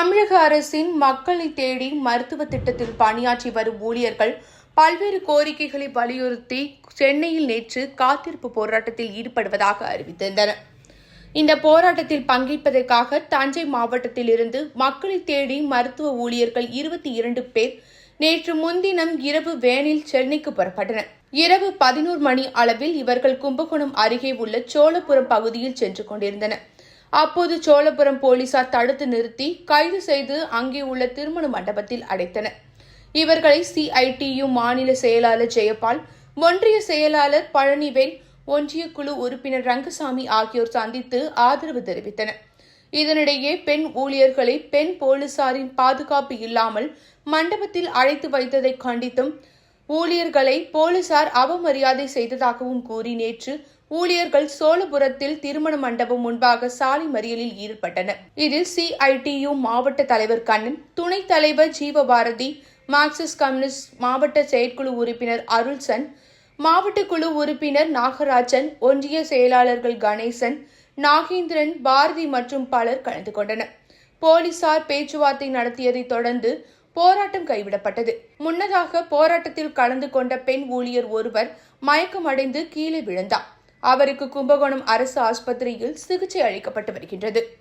தமிழக அரசின் மக்களை தேடி மருத்துவ திட்டத்தில் பணியாற்றி வரும் ஊழியர்கள் பல்வேறு கோரிக்கைகளை வலியுறுத்தி சென்னையில் நேற்று காத்திருப்பு போராட்டத்தில் ஈடுபடுவதாக அறிவித்திருந்தனர். இந்த போராட்டத்தில் பங்கேற்பதற்காக தஞ்சை மாவட்டத்தில் இருந்து மக்களை தேடி மருத்துவ ஊழியர்கள் இருபத்தி இரண்டு பேர் நேற்று முன்தினம் இரவு வேனில் சென்னைக்கு புறப்பட்டனர். இரவு பதினோரு மணி அளவில் இவர்கள் கும்பகோணம் அருகே உள்ள சோழபுரம் பகுதியில் சென்று கொண்டிருந்தனர். அப்போது சோழபுரம் போலீசார் தடுத்து நிறுத்தி கைது செய்து அங்கே உள்ள திருமண மண்டபத்தில் அடைத்தனர். இவர்களை சிஐடியு மாநில செயலாளர் ஜெயபால் ஒன்றிய செயலாளர் பழனிவேல் ஒன்றிய குழு உறுப்பினர் ரங்கசாமி ஆகியோர் சந்தித்து ஆதரவு தெரிவித்தனர். இதனிடையே பெண் ஊழியர்களை பெண் போலீசாரின் பாதுகாப்பு இல்லாமல் மண்டபத்தில் அழைத்து வைத்ததை கண்டித்தும் ஊழியர்களை போலீசார் அவமரியாதை செய்ததாகவும் கூறி நேற்று ஊழியர்கள் சோழபுரத்தில் திருமண மண்டபம் முன்பாக சாலை மறியலில் ஈடுபட்டனர். இதில் சிஐடியு மாவட்ட தலைவர் கண்ணன் துணைத் தலைவர் ஜீவபாரதி மார்க்சிஸ்ட் கம்யூனிஸ்ட் மாவட்ட செயற்குழு உறுப்பினர் அருள்சன் மாவட்ட குழு உறுப்பினர் நாகராஜன் ஒன்றிய செயலாளர்கள் கணேசன் நாகேந்திரன் பாரதி மற்றும் பலர் கலந்து கொண்டனர். போலீசார் பேச்சுவார்த்தை நடத்தியதைத் தொடர்ந்து போராட்டம் கைவிடப்பட்டது. முன்னதாக போராட்டத்தில் கலந்து கொண்ட பெண் ஊழியர் ஒருவர் மயக்கமடைந்து கீழே விழுந்தார். அவருக்கு கும்பகோணம் அரசு ஆஸ்பத்திரியில் சிகிச்சை அளிக்கப்பட்டு வருகின்றது.